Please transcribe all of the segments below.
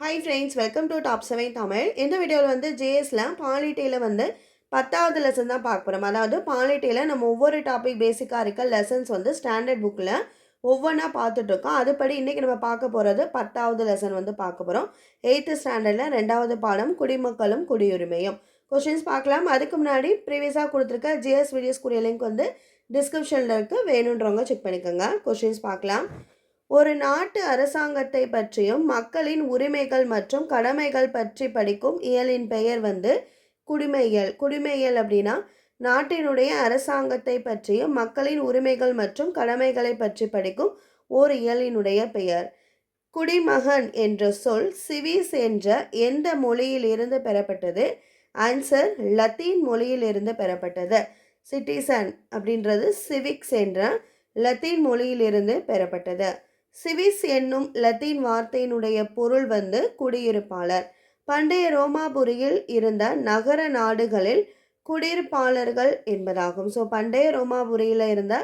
Hi friends welcome to top seven Tamil இந்த வீடியோவில் வந்து ஜேஎஸில் பாலிட்டியில் வந்து பத்தாவது லெசன் தான் பார்க்க போகிறோம் அதாவது பாலிட்டியில் நம்ம ஒவ்வொரு டாபிக் பேசிக்காக இருக்க லெசன்ஸ் வந்து ஸ்டாண்டர்ட் புக்கில் ஒவ்வொன்றா பார்த்துட்ருக்கோம் அதுபடி இன்றைக்கி நம்ம பார்க்க போகிறது பத்தாவது லெசன் வந்து பார்க்க போகிறோம் எயித்து ஸ்டாண்டர்டில் ரெண்டாவது பாடம் குடிமக்களும் குடியுரிமையும். கொஷின்ஸ் பார்க்கலாம். அதுக்கு முன்னாடி ப்ரீவியஸாக கொடுத்துருக்க ஜிஎஸ் வீடியோஸ்க்குரிய லிங்க் வந்து டிஸ்கிரிப்ஷனில் இருக்குது வேணுன்றவங்க செக் பண்ணிக்கோங்க. கொஷின்ஸ் பார்க்கலாம். ஒரு நாட்டு அரசாங்கத்தை பற்றியும் மக்களின் உரிமைகள் மற்றும் கடமைகள் பற்றி படிக்கும் இயலின் பெயர் வந்து குடிமையியல். குடிமையியல் அப்படின்னா நாட்டினுடைய அரசாங்கத்தை பற்றியும் மக்களின் உரிமைகள் மற்றும் கடமைகளை பற்றி படிக்கும் ஓர் இயலினுடைய பெயர். குடிமகன் என்ற சொல் சிவிஸ் என்ற எந்த மொழியில் இருந்து பெறப்பட்டது? ஆன்சர் லத்தீன் மொழியிலிருந்து பெறப்பட்டது. சிட்டிசன் அப்படின்றது சிவிக்ஸ் என்ற லத்தீன் மொழியிலிருந்து பெறப்பட்டது. சிவிஸ் என்னும் லத்தீன் வார்த்தையினுடைய பொருள் வந்து குடியிருப்பாளர். பண்டைய ரோமாபுரியில் இருந்த நகர நாடுகளில் குடியிருப்பாளர்கள் என்பதாகும். ஸோ பண்டைய ரோமாபுரியில் இருந்த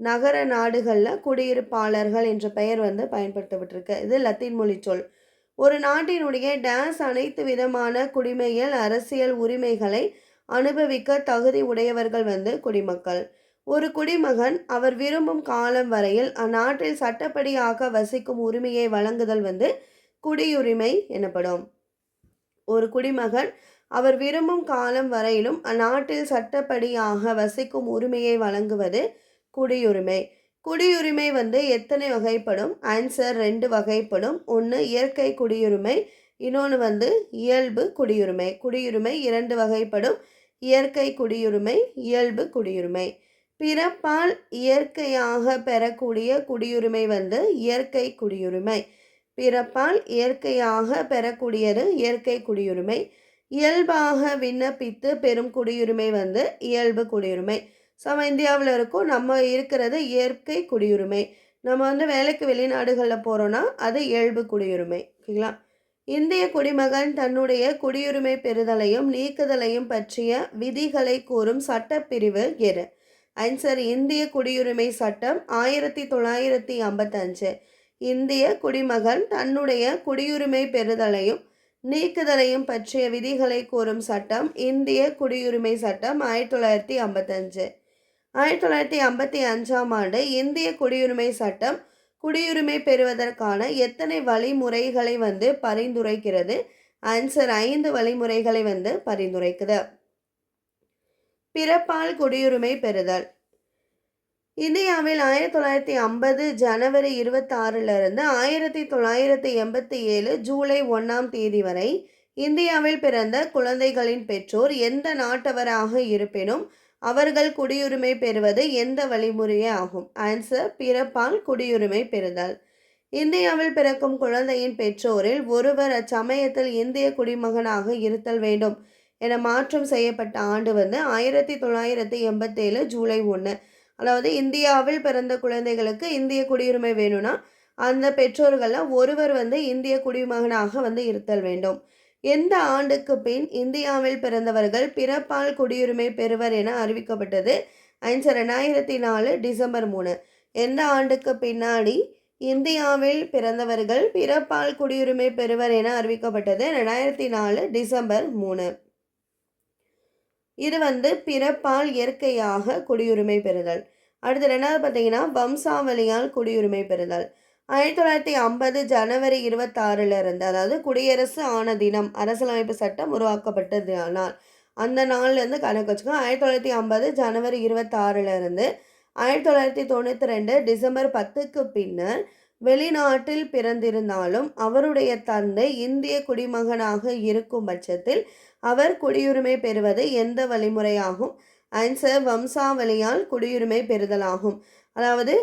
நகர நாடுகளில் குடியிருப்பாளர்கள் என்ற பெயர் வந்து பயன்படுத்தப்பட்டிருக்கு. இது லத்தீன் மொழி சொல். ஒரு நாட்டினுடைய டேஸ் அனைத்து விதமான குடிமையியல் அரசியல் உரிமைகளை அனுபவிக்க தகுதி உடையவர்கள் வந்து குடிமக்கள். ஒரு குடிமகன் அவர் விரும்பும் காலம் வரையில் அந்நாட்டில் சட்டப்படியாக வசிக்கும் உரிமையை வழங்குதல் வந்து குடியுரிமை எனப்படும். ஒரு குடிமகன் அவர் விரும்பும் காலம் வரையிலும் அந்நாட்டில் சட்டப்படியாக வசிக்கும் உரிமையை வழங்குவது குடியுரிமை. குடியுரிமை வந்து எத்தனை வகைப்படும்? ஆன்சர் ரெண்டு வகைப்படும். ஒன்று இயற்கை குடியுரிமை இன்னொன்று வந்து இயல்பு குடியுரிமை. குடியுரிமை இரண்டு வகைப்படும். இயற்கை குடியுரிமை இயல்பு குடியுரிமை. பிறப்பால் இயற்கையாக பெறக்கூடிய குடியுரிமை வந்து இயற்கை குடியுரிமை. பிறப்பால் இயற்கையாக பெறக்கூடியது இயற்கை குடியுரிமை. இயல்பாக விண்ணப்பித்து பெறும் குடியுரிமை வந்து இயல்பு குடியுரிமை. ஸோ நம்ம இந்தியாவில் இருக்கோம் நம்ம இருக்கிறது இயற்கை குடியுரிமை. நம்ம வந்து வேலைக்கு வெளிநாடுகளில் போகிறோன்னா அது இயல்பு குடியுரிமை ஓகேங்களா? இந்திய குடிமகன் தன்னுடைய குடியுரிமை பெறுதலையும் நீக்குதலையும் பற்றிய விதிகளை கூறும் சட்டப்பிரிவு எது? ஆன்சர் இந்திய குடியுரிமை சட்டம் ஆயிரத்தி தொள்ளாயிரத்தி ஐம்பத்தஞ்சு. இந்திய குடிமகன் தன்னுடைய குடியுரிமை பெறுதலையும் நீக்குதலையும் பற்றிய விதிகளை கூறும் சட்டம் இந்திய குடியுரிமை சட்டம் ஆயிரத்தி தொள்ளாயிரத்தி ஐம்பத்தஞ்சு. ஆயிரத்தி தொள்ளாயிரத்தி ஐம்பத்தி அஞ்சாம் ஆண்டு இந்திய குடியுரிமை சட்டம் குடியுரிமை பெறுவதற்கான எத்தனை வழிமுறைகளை வந்து பரிந்துரைக்கிறது? ஆன்சர் ஐந்து வழிமுறைகளை வந்து பரிந்துரைக்குது. பிறப்பால் குடியுரிமை பெறுதல். இந்தியாவில் ஆயிரத்தி தொள்ளாயிரத்தி ஐம்பது ஜனவரி இருபத்தாறிலிருந்து ஆயிரத்தி தொள்ளாயிரத்தி எண்பத்தி ஏழு ஜூலை ஒன்றாம் தேதி வரை இந்தியாவில் பிறந்த குழந்தைகளின் பெற்றோர் எந்த நாட்டவராக இருப்பினும் அவர்கள் குடியுரிமை பெறுவது எந்த வழிமுறையே ஆகும். ஆன்சர் பிறப்பால் குடியுரிமை பெறுதல். இந்தியாவில் பிறக்கும் குழந்தையின் பெற்றோரில் ஒருவர் அச்சமயத்தில் இந்திய குடிமகனாக இருத்தல் வேண்டும். என மாற்றம் செய்யப்பட்ட ஆண்டு வந்து ஆயிரத்தி தொள்ளாயிரத்தி எண்பத்தேழு ஜூலை ஒன்று அதாவது இந்தியாவில் பிறந்த குழந்தைகளுக்கு இந்திய குடியுரிமை வேணும்னா அந்த பெற்றோர்களில் ஒருவர் வந்து இந்திய குடிமகனாக வந்து இருத்தல் வேண்டும். எந்த ஆண்டுக்கு பின் இந்தியாவில் பிறந்தவர்கள் பிறப்பால் குடியுரிமை பெறுவர் என அறிவிக்கப்பட்டது ஆன்சர் ரெண்டாயிரத்தி நாலு டிசம்பர் மூணு. எந்த ஆண்டுக்கு பின்னாடி இந்தியாவில் பிறந்தவர்கள் பிறப்பால் குடியுரிமை பெறுவர் என அறிவிக்கப்பட்டது ரெண்டாயிரத்தி நாலு டிசம்பர் மூணு. இது வந்து பிறப்பால் இயற்கையாக குடியுரிமை பெறுதல். அடுத்து ரெண்டாவது பார்த்தீங்கன்னா வம்சாவளியால் குடியுரிமை பெறுதல். ஆயிரத்தி தொள்ளாயிரத்தி ஐம்பது ஜனவரி இருபத்தாறுல இருந்து அதாவது குடியரசு ஆன தினம் அரசியலமைப்பு சட்டம் உருவாக்கப்பட்டது நாள் அந்த நாள்லேருந்து கணக்கு வச்சுக்கோங்க. ஆயிரத்தி தொள்ளாயிரத்தி ஐம்பது ஜனவரி இருபத்தாறுல இருந்து ஆயிரத்தி தொள்ளாயிரத்தி தொண்ணூற்றி ரெண்டு டிசம்பர் பத்துக்கு பின்னர் வெளிநாட்டில் பிறந்திருந்தாலும் அவருடைய தந்தை இந்திய குடிமகனாக இருக்கும் பட்சத்தில் அவர் குடியுரிமை பெறுவது எந்த வழிமுறையாகும்? ஆன்சர் வம்சாவளியால் குடியுரிமை பெறுதலாகும். அதாவது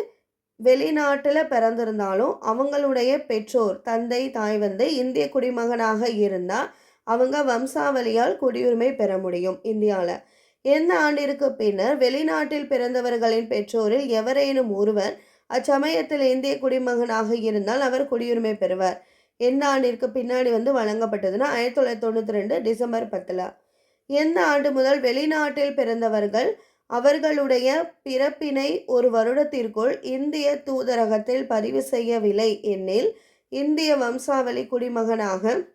வெளிநாட்டில் பிறந்திருந்தாலும் அவங்களுடைய பெற்றோர் தந்தை தாய் வந்து இந்திய குடிமகனாக இருந்தால் அவங்க வம்சாவளியால் குடியுரிமை பெற முடியும் இந்தியாவில் எந்த ஆண்டிற்கு பின்னர் வெளிநாட்டில் பிறந்தவர்களின் பெற்றோரில் எவரேனும் ஒருவர் அச்சமயத்தில் இந்திய குடிமகனாக இருந்தால் அவர் குடியுரிமை பெறுவார். எந்த ஆண்டிற்கு பின்னாடி வந்து வழங்கப்பட்டதுன்னா ஆயிரத்தி தொள்ளாயிரத்தி தொண்ணூற்றி ரெண்டு டிசம்பர் பத்தில். எந்த ஆண்டு முதல் வெளிநாட்டில் பிறந்தவர்கள் அவர்களுடைய பிறப்பினை ஒரு வருடத்திற்குள் இந்திய தூதரகத்தில் பதிவு செய்யவில்லை எனில் இந்திய வம்சாவளி குடிமகனாக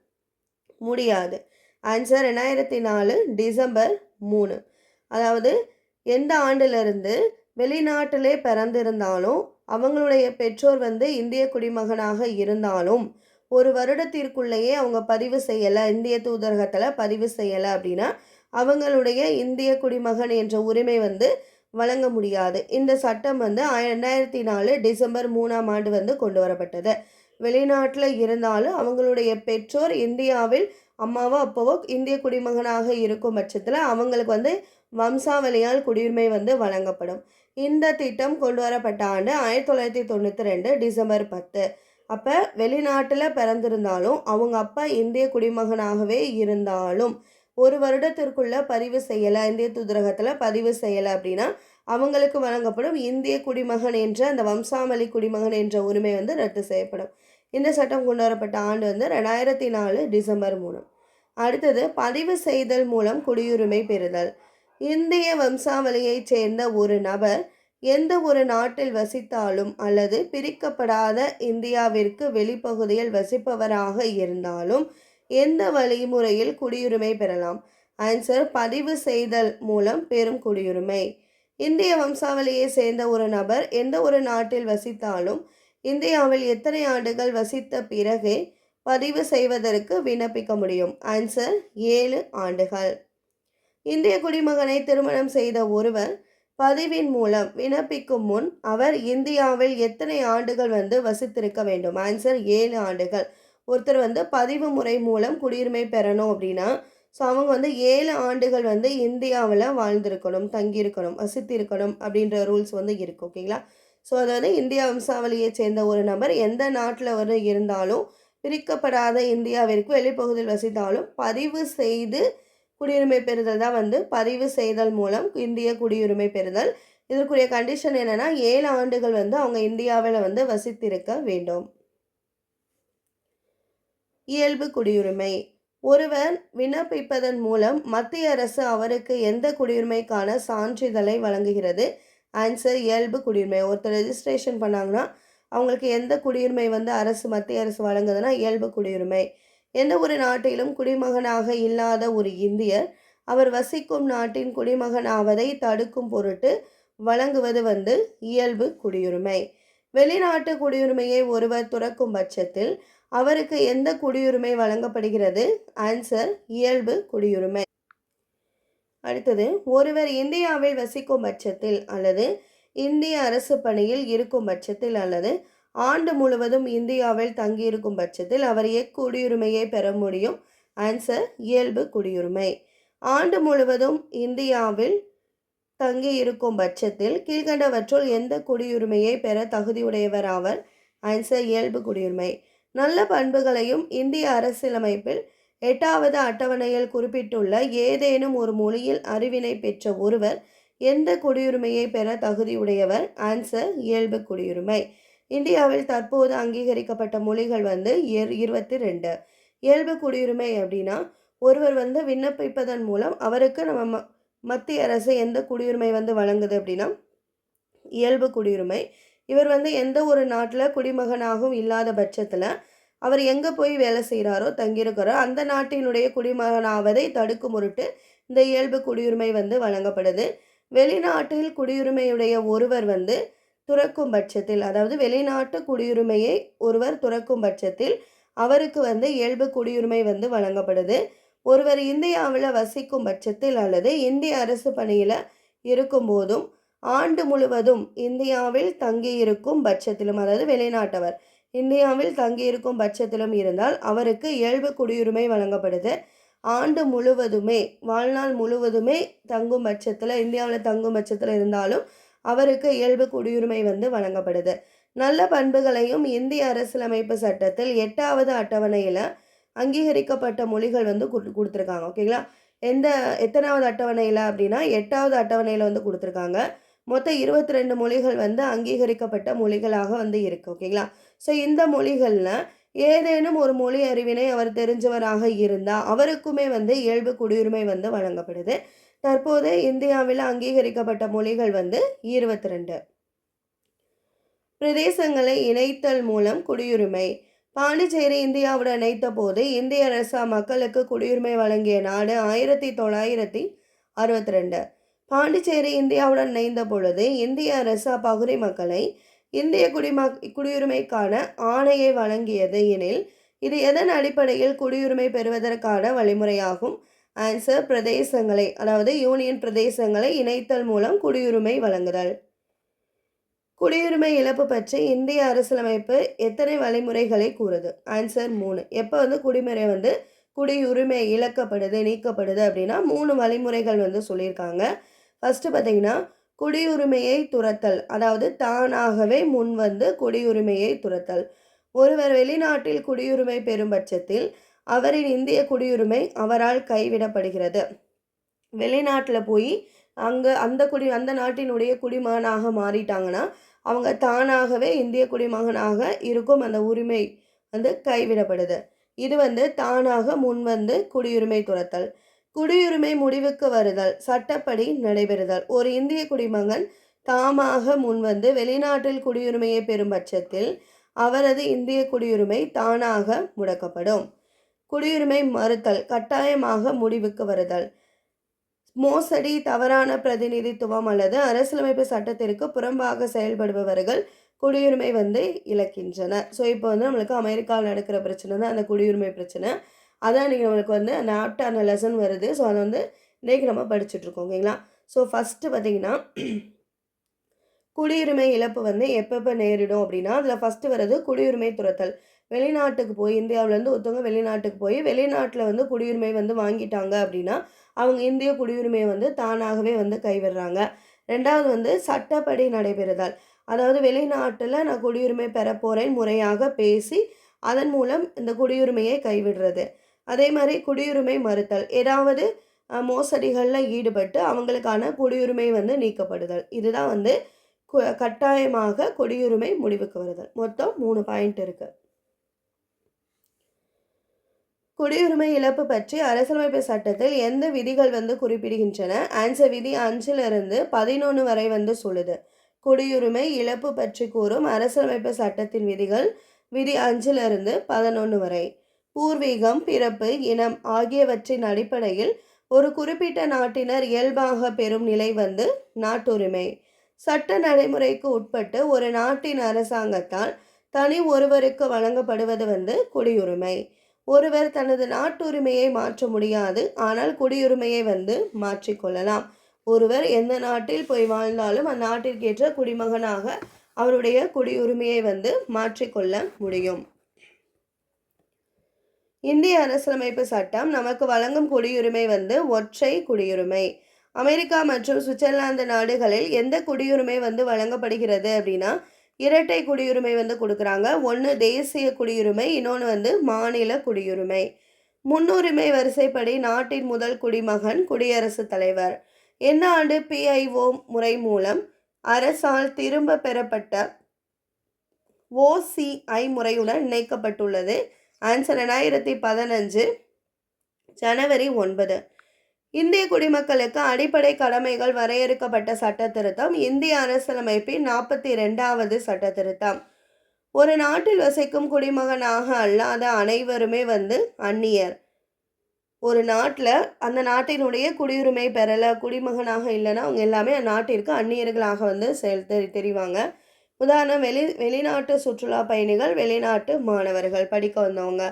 முடியாது. ஆன்சர் ரெண்டாயிரத்தி நாலு டிசம்பர் மூணு. அதாவது எந்த ஆண்டிலிருந்து வெளிநாட்டிலே பிறந்திருந்தாலும் அவங்களுடைய பெற்றோர் வந்து இந்திய குடிமகனாக இருந்தாலும் ஒரு வருடத்திற்குள்ளேயே அவங்க பதிவு செய்யலை இந்திய தூதரகத்தில் பதிவு செய்யலை அப்படின்னா அவங்களுடைய இந்திய குடிமகன் என்ற உரிமை வந்து வழங்க முடியாது. இந்த சட்டம் வந்து ரெண்டாயிரத்தி நாலு டிசம்பர் மூணாம் ஆண்டு வந்து கொண்டு வரப்பட்டது. வெளிநாட்டில் இருந்தாலும் அவங்களுடைய பெற்றோர் இந்தியாவில் அம்மாவோ அப்பாவோ இந்திய குடிமகனாக இருக்கும் பட்சத்தில் அவங்களுக்கு வந்து வம்சாவளியால் குடியுரிமை வந்து வழங்கப்படும். இந்த திட்டம் கொண்டு வரப்பட்ட ஆண்டு ஆயிரத்தி தொள்ளாயிரத்தி தொண்ணூற்றி ரெண்டு டிசம்பர் பத்து. அப்போ வெளிநாட்டில் பிறந்திருந்தாலும் அவங்க அப்பா இந்திய குடிமகனாகவே இருந்தாலும் ஒரு வருடத்திற்குள்ள பதிவு செய்யலை இந்திய தூதரகத்தில் பதிவு செய்யலை அப்படின்னா அவங்களுக்கு வழங்கப்படும் இந்திய குடிமகன் என்ற அந்த வம்சாமலி குடிமகன் என்ற உரிமை வந்து ரத்து செய்யப்படும். இந்த சட்டம் கொண்டு வரப்பட்ட ஆண்டு வந்து ரெண்டாயிரத்தி நாலு டிசம்பர் மூணு. அடுத்தது பதிவு செய்தல் மூலம் குடியுரிமை பெறுதல். இந்திய வம்சாவளியைச் சேர்ந்த ஒரு நபர் எந்த ஒரு நாட்டில் வசித்தாலும் அல்லது பிரிக்கப்படாத இந்தியாவிற்கு வெளிப்பகுதியில் வசிப்பவராக இருந்தாலும் எந்த வழிமுறையில் குடியுரிமை பெறலாம்? ஆன்சர் பதிவு செய்தல் மூலம் பெறும் குடியுரிமை. இந்திய வம்சாவளியை சேர்ந்த ஒரு நபர் எந்த ஒரு நாட்டில் வசித்தாலும் இந்தியாவில் எத்தனை ஆண்டுகள் வசித்த பிறகே பதிவு செய்வதற்கு விண்ணப்பிக்க முடியும்? ஆன்சர் ஏழு ஆண்டுகள். இந்திய குடிமகனை திருமணம் செய்த ஒருவர் பதிவின் மூலம் விண்ணப்பிக்கும் முன் அவர் இந்தியாவில் எத்தனை ஆண்டுகள் வந்து வசித்திருக்க வேண்டும்? ஆன்சர் ஏழு ஆண்டுகள். ஒருத்தர் வந்து பதிவு முறை மூலம் குடியுரிமை பெறணும் அப்படின்னா ஸோ அவங்க வந்து ஏழு ஆண்டுகள் வந்து இந்தியாவில் வாழ்ந்திருக்கணும் தங்கியிருக்கணும் வசித்திருக்கணும் அப்படின்ற ரூல்ஸ் வந்து இருக்குது ஓகேங்களா ஸோ அதாவது இந்திய வம்சாவளியைச் சேர்ந்த ஒரு நபர் எந்த நாட்டில் வந்து இருந்தாலும் பிரிக்கப்படாத இந்தியாவிற்கு வெளிப்பகுதியில் வசித்தாலும் பதிவு செய்து குடியுரிமை பெறுதல் தான் வந்து பதிவு செய்தல் மூலம் இந்திய குடியுரிமை பெறுதல். இதற்குரிய கண்டிஷன் என்னன்னா ஏழு ஆண்டுகள் வந்து அவங்க இந்தியாவில் வந்து வசித்திருக்க வேண்டும். இயல்பு குடியுரிமை. ஒருவர் விண்ணப்பிப்பதன் மூலம் மத்திய அரசு அவருக்கு எந்த குடியுரிமைக்கான சான்றிதழை வழங்குகிறது? ஆன்சர் இயல்பு குடியுரிமை. ஒருத்தர் ரெஜிஸ்ட்ரேஷன் பண்ணாங்கன்னா அவங்களுக்கு எந்த குடியுரிமை வந்து அரசு மத்திய அரசு வழங்குதுன்னா இயல்பு குடியுரிமை. எந்த ஒரு நாட்டிலும் குடிமகனாக இல்லாத ஒரு இந்தியர் அவர் வசிக்கும் நாட்டின் குடிமகனாவதை தடுக்கும் பொருட்டு வழங்குவது வந்து இயல்பு குடியுரிமை. வெளிநாட்டு குடியுரிமையை ஒருவர் துறக்கும் பட்சத்தில் அவருக்கு எந்த குடியுரிமை வழங்கப்படுகிறது? ஆன்சர் இயல்பு குடியுரிமை. அடுத்தது ஒருவர் இந்தியாவில் வசிக்கும் பட்சத்தில் அல்லது இந்திய அரசு பணியில் இருக்கும் பட்சத்தில் அல்லது ஆண்டு முழுவதும் இந்தியாவில் தங்கியிருக்கும் பட்சத்தில் அவர் எக்குடியுரிமையை பெற முடியும். ஆன்சர் இயல்பு குடியுரிமை. ஆண்டு முழுவதும் இந்தியாவில் தங்கி இருக்கும் பட்சத்தில் கீழ்கண்டவற்றுள் எந்த குடியுரிமையை பெற தகுதியுடையவர் ஆவர்? ஆன்சர் இயல்பு குடியுரிமை. நல்ல பண்புகளையும் இந்திய அரசியலமைப்பில் எட்டாவது அட்டவணையில் குறிப்பிட்டுள்ள ஏதேனும் ஒரு மொழியில் அறிவினை பெற்ற ஒருவர் எந்த குடியுரிமையை பெற தகுதியுடையவர்? ஆன்சர் இயல்பு குடியுரிமை. இந்தியாவில் தற்போது அங்கீகரிக்கப்பட்ட மொழிகள் வந்து இரு இருபத்தி ரெண்டு இயல்பு குடியுரிமை அப்படின்னா ஒருவர் வந்து விண்ணப்பிப்பதன் மூலம் அவருக்கு நம்ம ம- மத்திய அரசு எந்த குடியுரிமை வந்து வழங்குது அப்படின்னா இயல்பு குடியுரிமை. இவர் வந்து எந்த ஒரு நாட்டில் குடிமகனாகவும் இல்லாத பட்சத்தில் அவர் எங்கே போய் வேலை செய்கிறாரோ தங்கியிருக்கிறோ அந்த நாட்டினுடைய குடிமகனாவதை தடுக்கும் பொருட்டு இந்த இயல்பு குடியுரிமை வந்து வழங்கப்படுது. வெளிநாட்டில் குடியுரிமையுடைய ஒருவர் வந்து துறக்கும் பட்சத்தில் அதாவது வெளிநாட்டு குடியுரிமையை ஒருவர் துறக்கும் பட்சத்தில் அவருக்கு வந்து இயல்பு குடியுரிமை வந்து வழங்கப்படுது. ஒருவர் இந்தியாவில் வசிக்கும் பட்சத்தில் அல்லது இந்திய அரசு பணியில் இருக்கும்போதும் ஆண்டு முழுவதும் இந்தியாவில் தங்கியிருக்கும் பட்சத்திலும் அதாவது வெளிநாட்டவர் இந்தியாவில் தங்கியிருக்கும் பட்சத்திலும் இருந்தால் அவருக்கு இயல்பு குடியுரிமை வழங்கப்படுது. ஆண்டு முழுவதுமே வாழ்நாள் முழுவதுமே தங்கும் பட்சத்தில் இந்தியாவில் தங்கும் பட்சத்தில் இருந்தாலும் அவருக்கு இயல்பு குடியுரிமை வந்து வழங்கப்படுது. நல்ல பண்புகளையும் இந்திய அரசியலமைப்பு சட்டத்தில் எட்டாவது அட்டவணையில் அங்கீகரிக்கப்பட்ட மொழிகள் வந்து கொடுத்துருக்காங்க. ஓகேங்களா? எந்த எத்தனாவது அட்டவணையில் அப்படின்னா எட்டாவது அட்டவணையில் வந்து கொடுத்துருக்காங்க. மொத்தம் இருபத்தி ரெண்டு மொழிகள் வந்து அங்கீகரிக்கப்பட்ட மொழிகளாக வந்து இருக்குது ஓகேங்களா? ஸோ இந்த மொழிகளில் ஏதேனும் ஒரு மொழி அறிவினை அவர் தெரிஞ்சவராக இருந்தால் அவருக்குமே வந்து இயல்பு குடியுரிமை வந்து வழங்கப்படுது. தற்போது இந்தியாவில் அங்கீகரிக்கப்பட்ட மொழிகள் வந்து இருபத்தி ரெண்டு பிரதேசங்களை இணைத்தல் மூலம் குடியுரிமை. பாண்டிச்சேரி இந்தியாவுடன் இணைத்த போது இந்திய அரசு மக்களுக்கு குடியுரிமை வழங்கிய நாடு ஆயிரத்தி தொள்ளாயிரத்தி அறுபத்தி ரெண்டு பாண்டிச்சேரி இந்தியாவுடன் இணைந்த பொழுது இந்திய அரசு அப்பகுதி மக்களை இந்திய குடிம குடியுரிமைக்கான ஆணையை வழங்கியது எனில் இது எதன் அடிப்படையில் குடியுரிமை பெறுவதற்கான வழிமுறையாகும்? ஆன்சர் பிரதேசங்களை அதாவது யூனியன் பிரதேசங்களை இணைத்தல் மூலம் குடியுரிமை வழங்குதல். குடியுரிமை இழப்பு பற்றி இந்திய அரசியலமைப்பு எத்தனை வழிமுறைகளை கூறுது? ஆன்சர் மூணு. எப்போ வந்து குடிமுறை வந்து குடியுரிமை இழக்கப்படுது நீக்கப்படுது அப்படின்னா மூணு வழிமுறைகள் வந்து சொல்லியிருக்காங்க. ஃபஸ்ட்டு பார்த்தீங்கன்னா குடியுரிமையை துரத்தல் அதாவது தானாகவே முன் வந்து குடியுரிமையை துரத்தல். ஒருவர் வெளிநாட்டில் குடியுரிமை பெறும் பட்சத்தில் அவரின் இந்திய குடியுரிமை அவரால் கைவிடப்படுகிறது. வெளிநாட்டில் போய் அங்கே அந்த குடி அந்த நாட்டினுடைய குடிமகனாக மாறிட்டாங்கன்னா அவங்க தானாகவே இந்திய குடிமகனாக இருக்கும் அந்த உரிமை வந்து கைவிடப்படுது. இது வந்து தானாக முன் வந்து குடியுரிமை துரத்தல் குடியுரிமை முடிவுக்கு வருதல் சட்டப்படி நடைபெறுதல். ஒரு இந்திய குடிமகன் தாமாக முன்வந்து வெளிநாட்டில் குடியுரிமையை பெறும் பட்சத்தில் அவரது இந்திய குடியுரிமை தானாக முடக்கப்படும். குடியுரிமை மறுத்தல் கட்டாயமாக முடிவுக்கு வருதல். மோசடி தவறான பிரதிநிதித்துவம் அல்லது அரசியலமைப்பு சட்டத்திற்கு புறம்பாக செயல்படுபவர்கள் குடியுரிமை வந்து இழக்கின்றனர். ஸோ இப்போ வந்து நம்மளுக்கு அமெரிக்காவில் நடக்கிற பிரச்சனை தான் அந்த குடியுரிமை பிரச்சனை. அதான் இன்றைக்கி நம்மளுக்கு வந்து அந்த ஆப்டான லெசன் வருது. ஸோ அதை வந்து இன்றைக்கி நம்ம படிச்சுட்ருக்கோம் ஓகேங்களா? ஸோ ஃபஸ்ட்டு பார்த்திங்கன்னா குடியுரிமை இழப்பு வந்து எப்பப்போ நேரிடும் அப்படின்னா அதில் ஃபஸ்ட்டு வர்றது குடியுரிமை துரத்தல். வெளிநாட்டுக்கு போய் இந்தியாவிலேருந்து ஒருத்தவங்க வெளிநாட்டுக்கு போய் வெளிநாட்டில் வந்து குடியுரிமை வந்து வாங்கிட்டாங்க அப்படின்னா அவங்க இந்திய குடியுரிமையை வந்து தானாகவே வந்து கைவிடுறாங்க. ரெண்டாவது வந்து சட்டப்படி நடைபெறுதல். அதாவது வெளிநாட்டில் நான் குடியுரிமை பெற போகிறேன் முறையாக பேசி அதன் மூலம் இந்த குடியுரிமையை கைவிடுறது. அதே மாதிரி குடியுரிமை மறுத்தல். ஏதாவது மோசடிகளில் ஈடுபட்டு அவங்களுக்கான குடியுரிமை வந்து நீக்கப்படுதல். இதுதான் வந்து கட்டாயமாக குடியுரிமை முடிவுக்கு வருதல். மொத்தம் மூணு பாயிண்ட் இருக்குது குடியுரிமை இழப்பு பற்றி அரசியலமைப்பு சட்டத்தில் எந்த விதிகள் வந்து குறிப்பிடுகின்றன? ஆன்சர் விதி அஞ்சிலிருந்து பதினொன்று வரை வந்து சொல்லுது. குடியுரிமை இழப்பு பற்றி கூறும் அரசியலமைப்பு சட்டத்தின் விதிகள் விதி அஞ்சிலிருந்து பதினொன்று வரை. பூர்வீகம் பிறப்பு இனம் ஆகியவற்றின் அடிப்படையில் ஒரு குறிப்பிட்ட நாட்டினர் இயல்பாக பெறும் நிலை வந்து நாட்டுரிமை. சட்ட நடைமுறைக்கு உட்பட்டு ஒரு நாட்டின் அரசாங்கத்தால் தனி ஒருவருக்கு வழங்கப்படுவது வந்து குடியுரிமை. ஒருவர் தனது நாட்டுரிமையை மாற்ற முடியாது ஆனால் குடியுரிமையை வந்து மாற்றிக்கொள்ளலாம் ஒருவர் எந்த நாட்டில் போய் வாழ்ந்தாலும் அந்நாட்டிற்கேற்ற குடிமகனாக அவருடைய குடியுரிமையை வந்து மாற்றிக்கொள்ள முடியும். இந்திய அரசியலமைப்பு சட்டம் நமக்கு வழங்கும் குடியுரிமை வந்து ஒற்றை குடியுரிமை. அமெரிக்கா மற்றும் சுவிட்சர்லாந்து நாடுகளில் எந்த குடியுரிமை வந்து வழங்கப்படுகிறது அப்படின்னா இரட்டை குடியுரிமை வந்து கொடுக்குறாங்க. ஒன்று தேசிய குடியுரிமை இன்னொன்று வந்து மாநில குடியுரிமை. முன்னுரிமை வரிசைப்படி நாட்டின் முதல் குடிமகன் குடியரசுத் தலைவர். என்ன ஆண்டு பிஐஓ முறை மூலம் அரசால் திரும்ப பெறப்பட்ட ஓசிஐ முறையுடன் இணைக்கப்பட்டுள்ளது. ஆன்சர் ரெண்டாயிரத்தி பதினஞ்சு ஜனவரி ஒன்பது. இந்திய குடிமக்களுக்கு அடிப்படை கடமைகள் வரையறுக்கப்பட்ட சட்ட திருத்தம் இந்திய அரசியலமைப்பின் நாற்பத்தி ரெண்டாவது சட்ட திருத்தம் ஒரு நாட்டில் வசிக்கும் குடிமகனாக அல்லாத அனைவருமே வந்து அந்நியர். ஒரு நாட்டில் அந்த நாட்டினுடைய குடியுரிமை பெறலை குடிமகனாக இல்லைன்னா அவங்க எல்லாமே அந்நாட்டிற்கு அந்நியர்களாக வந்து செயல் தெரி தெரிவாங்க. உதாரணம் வெளி வெளிநாட்டு சுற்றுலா பயணிகள் வெளிநாட்டு மாணவர்கள் படிக்க வந்தவங்க.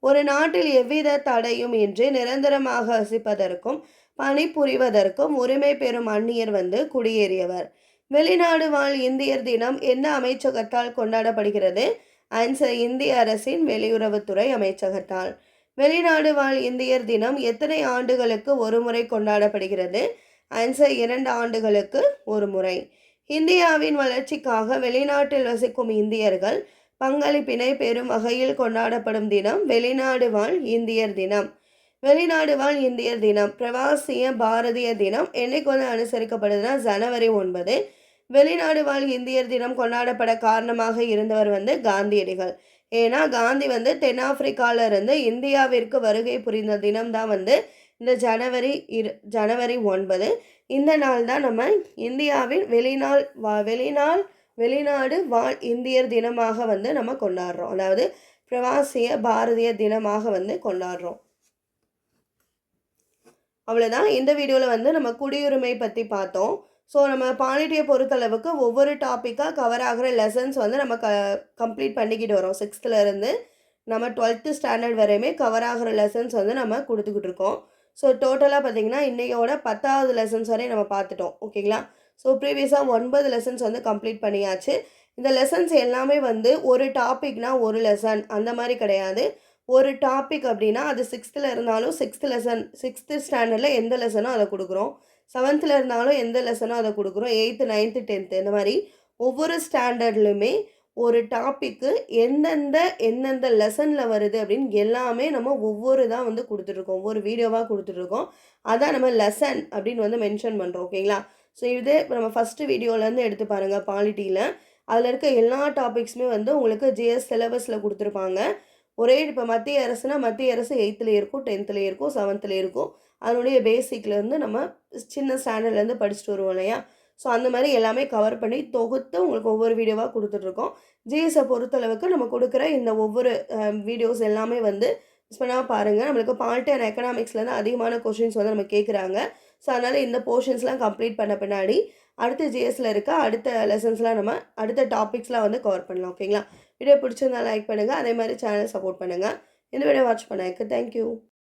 ஒரு நாட்டில் எவ்வித தடையும் இன்றி நிரந்தரமாக வசிப்பதற்கும் பணிபுரிவதற்கும் உரிமை பெறும் அந்நியர் வந்து குடியேறியவர். வெளிநாடு வாழ் இந்தியர் தினம் என்ன அமைச்சகத்தால் கொண்டாடப்படுகிறது? ஆன்சர் இந்திய அரசின் வெளியுறவுத்துறை அமைச்சகத்தால். வெளிநாடு வாழ் இந்தியர் தினம் எத்தனை ஆண்டுகளுக்கு ஒரு முறை கொண்டாடப்படுகிறது? ஆன்சர் இரண்டு ஆண்டுகளுக்கு ஒரு முறை. இந்தியாவின் வளர்ச்சிக்காக வெளிநாட்டில் வசிக்கும் இந்தியர்கள் பங்களிப்பினை பெறும் வகையில் கொண்டாடப்படும் தினம் வெளிநாடு வாழ் இந்தியர் தினம். வெளிநாடு வாழ் இந்தியர் தினம். பிரவாசிய பாரதிய தினம். என்னைக்கு வந்து அனுசரிக்கப்படுதுன்னா ஜனவரி ஒன்பது. வெளிநாடு வாழ் இந்தியர் தினம் கொண்டாடப்பட காரணமாக இருந்தவர் வந்து காந்தியடிகள். ஏன்னா காந்தி வந்து தென்னாப்பிரிக்காவிலிருந்து இந்தியாவிற்கு வருகை புரிந்த தினம் தான் வந்து இந்த ஜனவரி இரு ஜனவரி ஒன்பது. இந்த நாள் தான் நம்ம இந்தியாவின் வெளிநாள் வா வெளிநாள் வெளிநாடு வாழ் இந்தியர் தினமாக வந்து நம்ம கொண்டாடுறோம். அதாவது பிரவாசிய பாரதிய தினமாக வந்து கொண்டாடுறோம். அவ்வளோதான் இந்த வீடியோவில் வந்து நம்ம குடியுரிமை பற்றி பார்த்தோம். ஸோ நம்ம பாலிட்டியை பொறுத்தளவுக்கு ஒவ்வொரு டாப்பிக்காக கவர் ஆகிற லெசன்ஸ் வந்து நம்ம க கம்ப்ளீட் பண்ணிக்கிட்டு வரோம். சிக்ஸ்த்துலேருந்து நம்ம டுவெல்த்து ஸ்டாண்டர்ட் வரையுமே கவர் ஆகிற லெசன்ஸ் வந்து நம்ம கொடுத்துக்கிட்டு இருக்கோம். ஸோ டோட்டலாக பார்த்தீங்கன்னா இன்றையோட பத்தாவது லெசன்ஸ் வரையும் நம்ம பார்த்துட்டோம். ஓகேங்களா ஸோ ப்ரீவியஸாக ஒன்பது லெசன்ஸ் வந்து கம்ப்ளீட் பண்ணியாச்சு. இந்த லெசன்ஸ் எல்லாமே வந்து ஒரு டாபிக்னா ஒரு லெசன் அந்த மாதிரி கிடையாது. ஒரு டாபிக் அப்படின்னா அது சிக்ஸ்த்தில் இருந்தாலும் சிக்ஸ்த்து லெசன் சிக்ஸ்த்து ஸ்டாண்டர்டில் எந்த லெசனோ அதை கொடுக்குறோம். செவன்த்தில் இருந்தாலும் எந்த லெசனோ அதை கொடுக்குறோம். எயித்து நைன்த்து டென்த்து இந்த மாதிரி ஒவ்வொரு ஸ்டாண்டர்ட்லையுமே ஒரு டாப்பிக்கு எந்தெந்த எந்தெந்த லெசனில் வருது அப்படின்னு எல்லாமே நம்ம ஒவ்வொரு தான் வந்து கொடுத்துட்ருக்கோம் ஒவ்வொரு வீடியோவாக கொடுத்துட்ருக்கோம் அதான் நம்ம லெசன் அப்படின்னு வந்து மென்ஷன் பண்ணுறோம் ஓகேங்களா ஸோ இது இப்போ நம்ம ஃபஸ்ட்டு வீடியோலேருந்து எடுத்து பாருங்கள் பாலிட்டியில் அதில் இருக்க எல்லா டாபிக்ஸுமே வந்து உங்களுக்கு ஜிஎஸ் சிலபஸில் கொடுத்துருப்பாங்க. ஒரே இப்போ மத்திய அரசுனால் மத்திய அரசு எயித்துலேயே இருக்கும் டென்த்துலேயே இருக்கும் செவன்த்துலேயே இருக்கும். அதனுடைய பேசிக்லேருந்து நம்ம சின்ன ஸ்டாண்டர்ட்லேருந்து படிச்சுட்டு வருவோம் இல்லையா? ஸோ அந்த மாதிரி எல்லாமே கவர் பண்ணி தொகுத்து உங்களுக்கு ஒவ்வொரு வீடியோவாக கொடுத்துட்ருக்கோம். ஜிஎஸை பொறுத்தளவுக்கு நம்ம கொடுக்குற இந்த ஒவ்வொரு வீடியோஸ் எல்லாமே வந்து மிஸ் பண்ணாமல் பாருங்கள் நம்மளுக்கு பாலிட்டி அண்ட் எக்கனாமிக்ஸ்லேருந்து அதிகமான கொஷின்ஸ் வந்து நம்ம கேட்குறாங்க. ஸோ அதனால் இந்த போர்ஷன்ஸ்லாம் கம்ப்ளீட் பண்ண பின்னாடி அடுத்த ஜிஎஸ்சில் இருக்க அடுத்த லெசன்ஸ்லாம் நம்ம அடுத்த டாபிக்ஸ்லாம் வந்து கவர் பண்ணலாம் ஓகேங்களா வீடியோ பிடிச்சிருந்தா லைக் பண்ணுங்கள் அதே மாதிரி சேனல் சப்போர்ட் பண்ணுங்கள் இந்த வீடியோ வாட்ச் பண்ணதுக்கு தேங்க்யூ